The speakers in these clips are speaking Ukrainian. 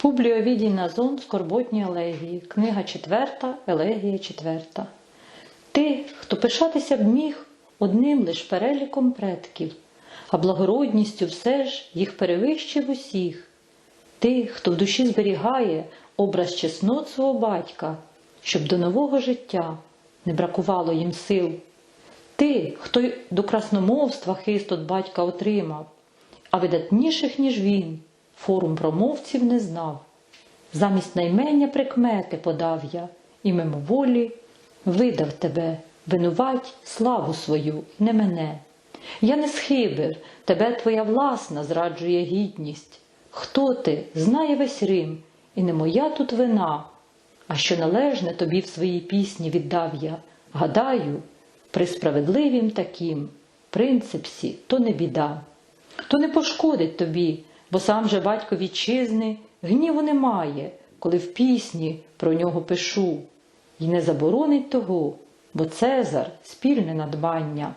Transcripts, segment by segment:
Публій Овідій Назон Скорботні елегії, книга 4, елегія 4. Ти, хто пишатися б міг одним лиш переліком предків, а благородністю все ж їх перевищив усіх. Ти, хто в душі зберігає образ чеснот свого батька, щоб до нового життя не бракувало їм сил. Ти, хто до красномовства хист от батька отримав, а видатніших, ніж він, форум промовців не знав. Замість наймення прикмети подав я і мимоволі видав тебе, винувать славу свою, не мене. Я не схибив, тебе твоя власна зраджує гідність. Хто ти, знає весь Рим, і не моя тут вина, а що належне тобі в своїй пісні віддав я, гадаю, при справедливім таким принципсі то не біда, то не пошкодить тобі, бо сам же батько вітчизни гніву немає, коли в пісні про нього пишу, І не заборонить того, бо Цезар спільне надбання,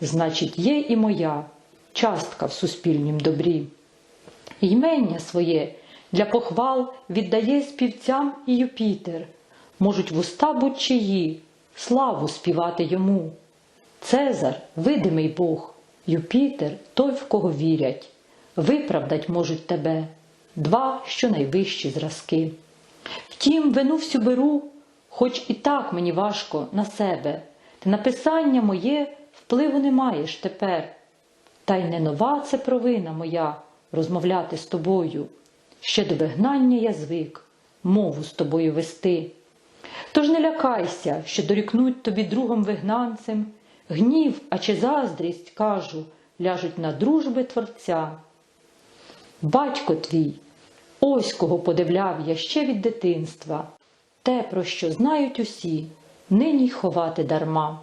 значить, є і моя частка в суспільнім добрі. Ймення своє для похвал віддає співцям і Юпітер, можуть вуста будь-чиї славу співати йому. Цезар видимий Бог, Юпітер той, в кого вірять, виправдать можуть тебе два щонайвищі зразки. Втім, вину всю беру, хоч і так мені важко на себе, та написання моє впливу не маєш тепер. Та й не нова це провина моя розмовляти з тобою. Ще до вигнання я звик мову з тобою вести. Тож не лякайся, що дорікнуть тобі другом вигнанцем, гнів, а чи заздрість, кажу, ляжуть на дружби Творця. Батько твій, ось кого подивляв я ще від дитинства, те, про що знають усі, нині й ховати дарма.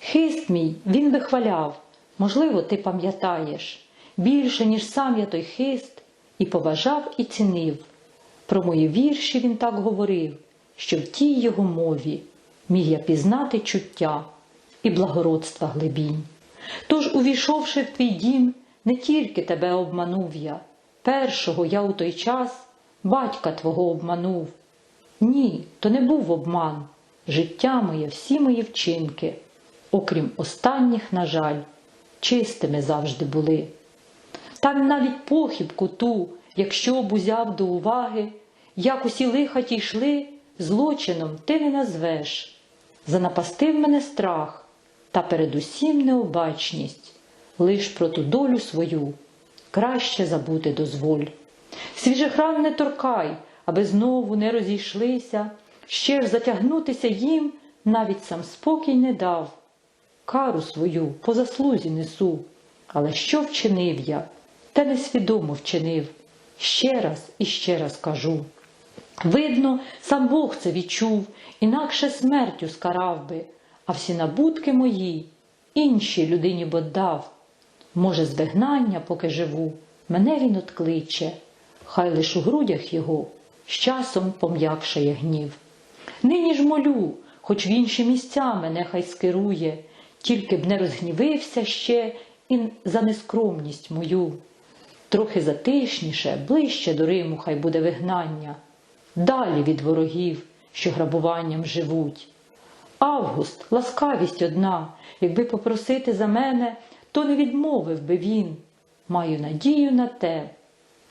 Хист мій він вихваляв, можливо, ти пам'ятаєш, більше, ніж сам я той хист, і поважав, і цінив. Про мої вірші він так говорив, що в тій його мові міг я пізнати чуття і благородства глибінь. Тож, увійшовши в твій дім, не тільки тебе обманув я, першого я у той час батька твого обманув. Ні, то не був обман, життя моє, всі мої вчинки, окрім останніх, на жаль, чистими завжди були. Там навіть похибку ту, якщо б узяв до уваги, як усі лиха ті йшли, злочином ти не назвеш. Занапастив мене страх, та передусім необачність, лиш про ту долю свою краще забути дозволь. Свіжих ран не торкай, аби знову не розійшлися, ще ж затягнутися їм навіть сам спокій не дав. Кару свою по заслузі несу, але що вчинив я, те несвідомо вчинив. Ще раз і ще раз кажу. Видно, сам Бог це відчув, інакше смертю скарав би, а всі набутки мої іншій людині б отдав. Може, з вигнання, поки живу, мене він откличе, хай лиш у грудях його з часом пом'якшає гнів. Нині ж молю, хоч в інші місця мене хай скерує, тільки б не розгнівився ще і за нескромність мою. Трохи затишніше, ближче до Риму хай буде вигнання, далі від ворогів, що грабуванням живуть. Август, ласкавість одна, якби попросити за мене, то не відмовив би він. Маю надію на те.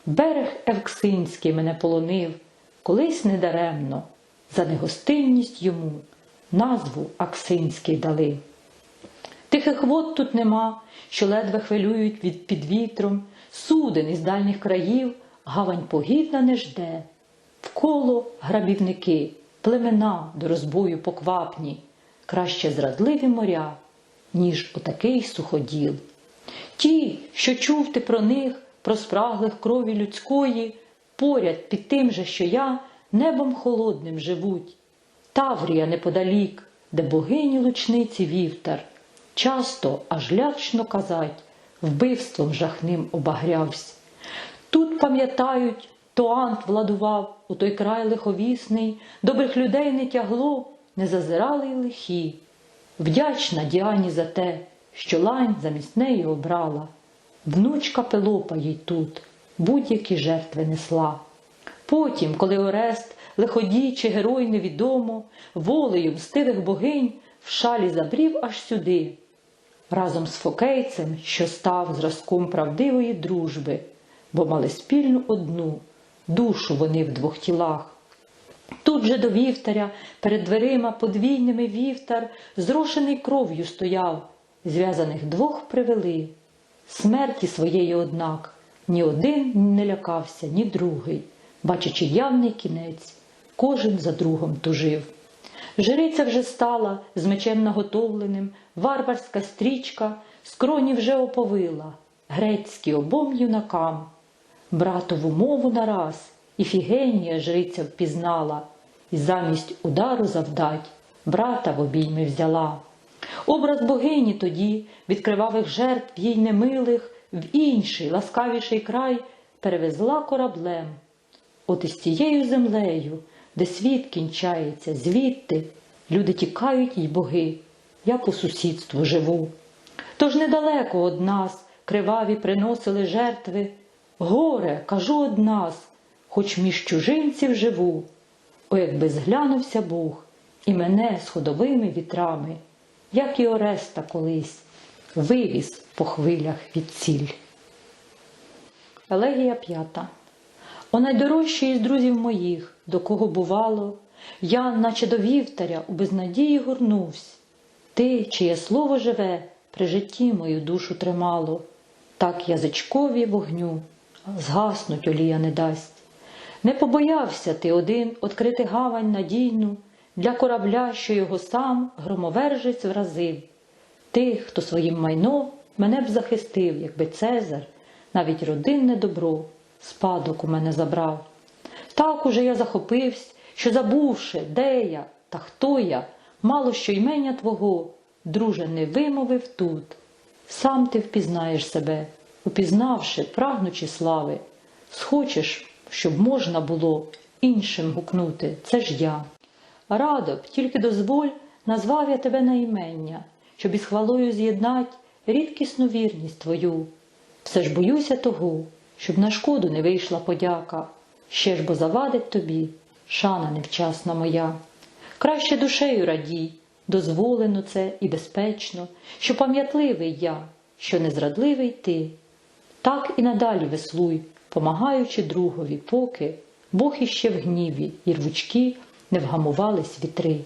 Берег Евксинський мене полонив, колись недаремно, за негостинність йому назву Аксинський дали. Тихих вод тут нема, що ледве хвилюють від під вітром, суден із дальніх країв гавань погідна не жде. Вколо грабівники, племена до розбою поквапні, краще зрадливі моря, ніж отакий суходіл. Ті, що чув ти про них, про спраглих крові людської, поряд під тим же, що я, небом холодним живуть. Таврія неподалік, де богині лучниці вівтар, часто аж лячно казать, вбивством жахним обагрявсь. Тут пам'ятають, Тоант владував у той край лиховісний, добрих людей не тягло, не зазирали й лихі. Вдячна Діані за те, що лань замість неї обрала. Внучка Пелопа їй тут будь-які жертви несла. Потім, коли Орест, лиходій чи герой невідомо, волею мстивих богинь в шалі забрів аж сюди, разом з фокейцем, що став зразком правдивої дружби, бо мали спільну одну душу вони в двох тілах. Тут же до вівтаря, перед дверима подвійними вівтар, зрошений кров'ю стояв, зв'язаних двох привели. Смерті своєї, однак, ні один не лякався, ні другий, бачачи явний кінець, кожен за другом тужив. Жриця вже стала з мечем наготовленим, варварська стрічка скроні вже оповила, грецькі обом юнакам. Братову мову нараз Іфігенія жриця впізнала, і замість удару завдать брата в обійми взяла. Образ богині тоді, від кривавих жертв їй немилих, в інший ласкавіший край перевезла кораблем. От із тією землею, де світ кінчається, звідти люди тікають й боги, я по сусідству живу. Тож недалеко од нас криваві приносили жертви. Горе, кажу од нас, хоч між чужинців живу. О, якби зглянувся Бог і мене з ходовими вітрами, як і Ореста колись, вивіз по хвилях від ціль. Елегія п'ята. О найдорожчий із друзів моїх, до кого бувало, я, наче до вівтаря, у безнадії горнувсь. Ти, чиє слово живе, при житті мою душу тримало, так язичкові вогню згаснуть олія не дасть. Не побоявся ти один открити гавань надійну для корабля, що його сам громовержець вразив. Ти, хто своїм майном мене б захистив, якби Цезар, навіть родинне добро, спадок у мене забрав. Так уже я захопився, що забувши, де я та хто я, мало що ймення твого, друже, не вимовив тут. Сам ти впізнаєш себе, упізнавши, прагнучи слави, схочеш, щоб можна було іншим гукнути, це ж я. Радо б, тільки дозволь, назвав я тебе на імення, щоб із хвалою з'єднать рідкісну вірність твою. Все ж боюся того, щоб на шкоду не вийшла подяка, ще ж бо завадить тобі, шана невчасна моя. Краще душею радій, дозволено це і безпечно, що пам'ятливий я, що незрадливий ти. Так і надалі веслуй, помагаючи другові, поки Бог іще в гніві і рвучки не вгамувались вітри.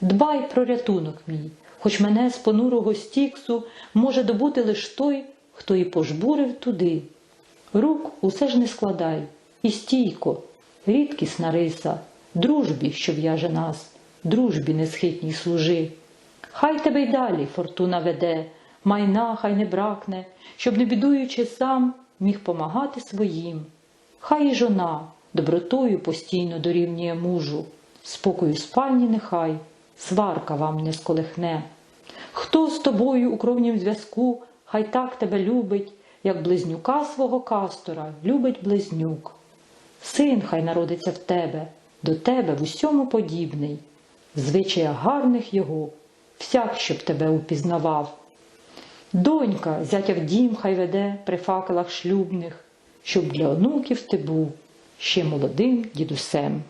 Дбай про рятунок мій, хоч мене з понурого стіксу може добути лиш той, хто і пожбурив туди. Рук усе ж не складай, і стійко, рідкісна риса, дружбі, що в'яже нас, дружбі несхитній служи. Хай тебе й далі фортуна веде, майна хай не бракне, щоб, не бідуючи сам, міг помагати своїм. Хай і жона добротою постійно дорівнює мужу, спокою спальні нехай, сварка вам не сколихне. Хто з тобою у кровнім зв'язку, хай так тебе любить, як близнюка свого кастора любить близнюк. Син хай народиться в тебе, до тебе в усьому подібний, в звичаях гарних його, всяк, щоб тебе упізнавав. Донька зятя в дім хай веде при факелах шлюбних, щоб для онуків ти був ще молодим дідусем.